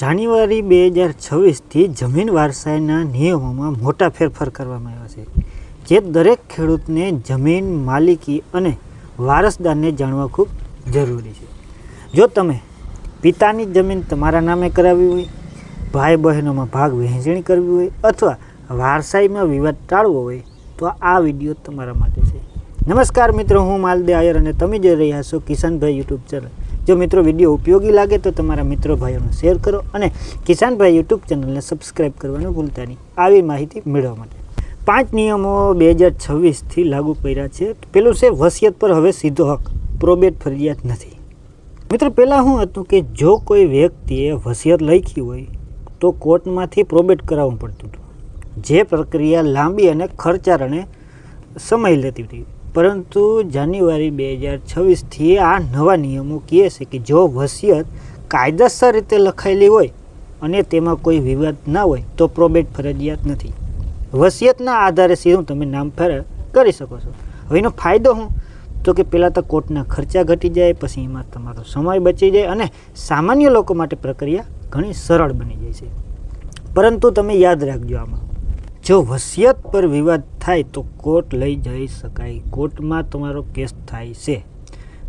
જાન્યુઆરી બે હજાર છવ્વીસથી જમીન વારસાઈના નિયમોમાં મોટા ફેરફાર કરવામાં આવ્યા છે, જે દરેક ખેડૂતને જમીન, માલિકી અને વારસદારને જાણવા ખૂબ જરૂરી છે. જો તમે પિતાની જમીન તમારા નામે કરાવી હોય ભાઈ બહેનોમાં ભાગ વહેંચણી કરવી હોય અથવા વારસાઈમાં વિવાદ ટાળવો હોય, તો આ વીડિયો તમારા માટે છે. નમસ્કાર મિત્રો, હું માલદે આયર અને તમે જોઈ રહ્યા છો કિશનભાઈ યુટ્યુબ ચેનલ. જો મિત્રો વીડિયો ઉપયોગી લાગે તો તમારા મિત્રો ભાઈઓને શેર કરો અને કિસાનભાઈ યુટ્યુબ ચેનલને સબસ્ક્રાઈબ કરવાનું ભૂલતા નહીં. આવી માહિતી મેળવવા માટે. પાંચ નિયમો બે હજાર છવ્વીસથી લાગુ કર્યા છે. પેલું છે, વસિયત પર હવે સીધો હક. પ્રોબેટ ફરજિયાત નથી. મિત્રો, પહેલાં શું હતું કે જો કોઈ વ્યક્તિએ વસિયત લખી હોય તો કોર્ટમાંથી પ્રોબેટ કરાવવું પડતું હતું. જે પ્રક્રિયા લાંબી અને ખર્ચાળ અને સમય લેતી હતી. પરંતુ જાન્યુઆરી બે હજાર છવ્વીસથી આ નવા નિયમો કહે છે કે જો વસિયત કાયદેસર રીતે લખાયેલી હોય અને તેમાં કોઈ વિવાદ ના હોય, તો પ્રોબેટ ફરજિયાત નથી. વસિયતના આધારે સીધું તમે નામ ફેર કરી શકો છો. હવે એનો ફાયદો શું? તો કે પહેલાં તો કોર્ટના ખર્ચા ઘટી જાય, પછી એમાં તમારો સમય બચી જાય અને સામાન્ય લોકો માટે પ્રક્રિયા ઘણી સરળ બની જાય છે. પરંતુ તમે યાદ રાખજો આમાં, જો વસિયત પર વિવાદ થાય તો કોર્ટ લઈ જઈ શકાય. કોર્ટમાં તમારો કેસ થાય છે.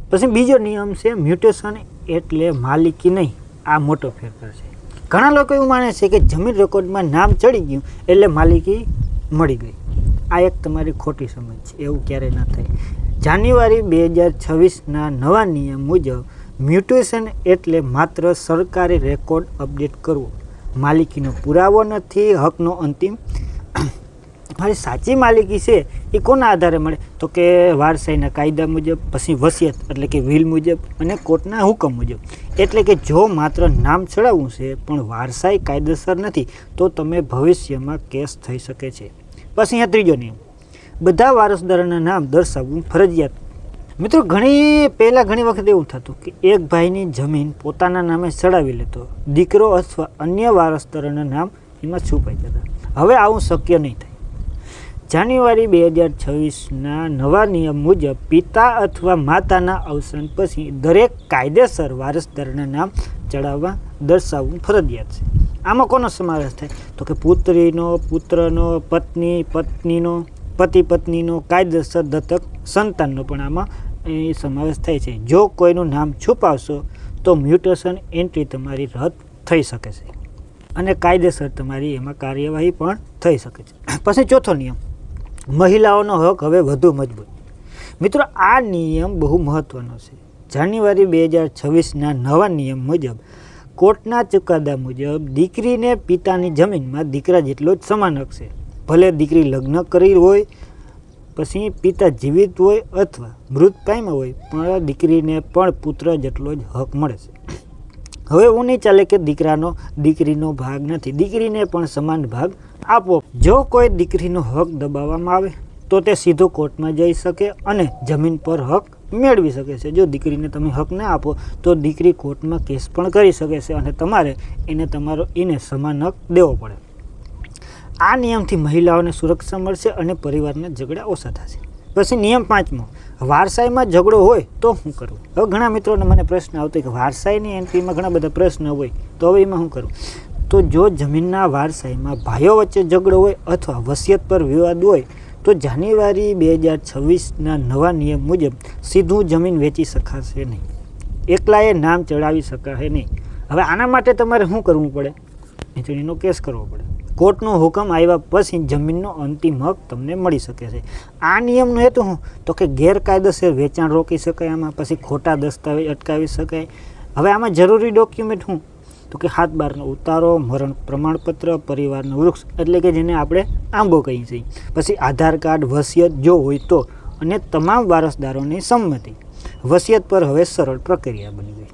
પછી બીજો નિયમ છે મ્યુટેશન એટલે માલિકી નહીં. આ મોટો ફેરફાર છે. ઘણા લોકો એવું માને છે કે જમીન રેકોર્ડમાં નામ ચડી ગયું એટલે માલિકી મળી ગઈ. આ એક તમારી ખોટી સમજ છે. એવું ક્યારેય ના થાય. જાન્યુઆરી બે હજાર છવ્વીસના નવા નિયમ મુજબ મ્યુટેશન એટલે માત્ર સરકારી રેકોર્ડ અપડેટ કરવો. માલિકીનો પુરાવો નથી, હકનો અંતિમ મારી સાચી માલિકી છે, એ કોના આધારે મળે? તો કે વારસાઈના કાયદા મુજબ, પછી વસિયત, એટલે કે વિલ મુજબ અને કોર્ટના હુકમ મુજબ. એટલે કે જો માત્ર નામ ચડાવવું છે, પણ વારસાઈ કાયદેસર નથી, તો તમે ભવિષ્યમાં કેસ થઈ શકે છે. પછી અહીંયા ત્રીજો નિયમ. બધા વારસદારોના નામ દર્શાવવું ફરજિયાત. મિત્રો, ઘણી, પહેલાં ઘણી વખત એવું થતું કે એક ભાઈની જમીન પોતાના નામે ચડાવી લેતો, દીકરો અથવા અન્ય વારસદારોના નામ એમાં છુપાઈ જતા. હવે આવું શક્ય નહીં જાન્યુઆરી બે હજાર છવ્વીસના નવા નિયમ મુજબ પિતા અથવા માતાના અવસાન પછી દરેક કાયદેસર વારસદારના નામ ચડાવવા દર્શાવવું ફરજિયાત છે. આમાં કોનો સમાવેશ થાય? તો કે પુત્રીનો, પુત્રનો, પત્ની, પત્નીનો, પતિ પત્નીનો કાયદેસર દત્તક સંતાનનો પણ આમાં એ સમાવેશ થાય છે. જો કોઈનું નામ છુપાવશો તો મ્યુટેશન એન્ટ્રી તમારી રદ થઈ શકે છે અને કાયદેસર તમારી એમાં કાર્યવાહી પણ થઈ શકે છે. પછી ચોથો નિયમ. મહિલાઓનો હક હવે વધુ મજબૂત. મિત્રો, આ નિયમ બહુ મહત્ત્વનો છે. જાન્યુઆરી બે હજાર છવ્વીસના નવા નિયમ મુજબ, કોર્ટના ચુકાદા મુજબ દીકરીને પિતાની જમીનમાં દીકરા જેટલો જ સમાન હક છે. ભલે દીકરી લગ્ન કરી હોય, પછી પિતા જીવિત હોય અથવા મૃત પામ્યા હોય, પણ દીકરીને પણ પુત્ર જેટલો જ હક મળે છે. હવે એવું નહીં ચાલે કે દીકરાનો, દીકરીનો ભાગ નથી. દીકરીને પણ સમાન ભાગ આપવો જો કોઈ દીકરીનો હક દબાવવામાં આવે, તો તે સીધો કોર્ટમાં જઈ શકે અને જમીન પર હક મેળવી શકે છે. જો દીકરીને તમે હક ના આપો, તો દીકરી કોર્ટમાં કેસ પણ કરી શકે છે અને તમારે એને તમારો એને સમાન હક દેવો પડે. આ નિયમથી મહિલાઓને સુરક્ષા મળશે અને પરિવારના ઝઘડા ઓછા થશે. પછી નિયમ પાંચમો, વારસાઈમાં ઝઘડો હોય તો શું કરવું હવે ઘણા મિત્રોને મને પ્રશ્ન આવતો કે વારસાઈની એન્ટ્રીમાં ઘણા બધા પ્રશ્ન હોય, તો હવે એમાં શું કરવું તો જો જમીનના વારસાઈમાં ભાઈઓ વચ્ચે ઝઘડો હોય અથવા વસિયત પર વિવાદ હોય, તો જાન્યુઆરી બે હજાર છવ્વીસના નવા નિયમ મુજબ સીધું જમીન વેચી શકાશે નહીં. એકલાએ નામ ચડાવી શકાશે નહીં. હવે આના માટે તમારે શું કરવું પડે? વીજળીનો કેસ કરવો પડે. કોર્ટનો હુકમ આવ્યા પછી જમીનનો અંતિમ હક તમને મળી શકે છે. આ નિયમનો હેતુ શું? તો કે ગેરકાયદેસર વેચાણ રોકી શકાય, આમાં પછી ખોટા દસ્તાવેજ અટકાવી શકાય. હવે આમાં જરૂરી ડોક્યુમેન્ટ શું? તો કે હાથ બારનો ઉતારો, મરણ પ્રમાણપત્ર, પરિવારનું વૃક્ષ, એટલે કે જેને આપણે આંબો કહીએ છીએ. પછી આધાર કાર્ડ, વસિયત જો હોય તો, અને તમામ વારસદારોની સંમતિ. વસિયત પર હવે સરળ પ્રક્રિયા બની ગઈ.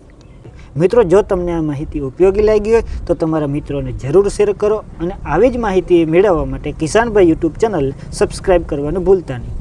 મિત્રો, જો તમને આ માહિતી ઉપયોગી લાગી હોય, તો તમારા મિત્રોને જરૂર શેર કરો અને આવી જ માહિતી મેળવવા માટે કિસાનભાઈ યુટ્યુબ ચેનલ સબસ્ક્રાઈબ કરવાનું ભૂલતા નહીં.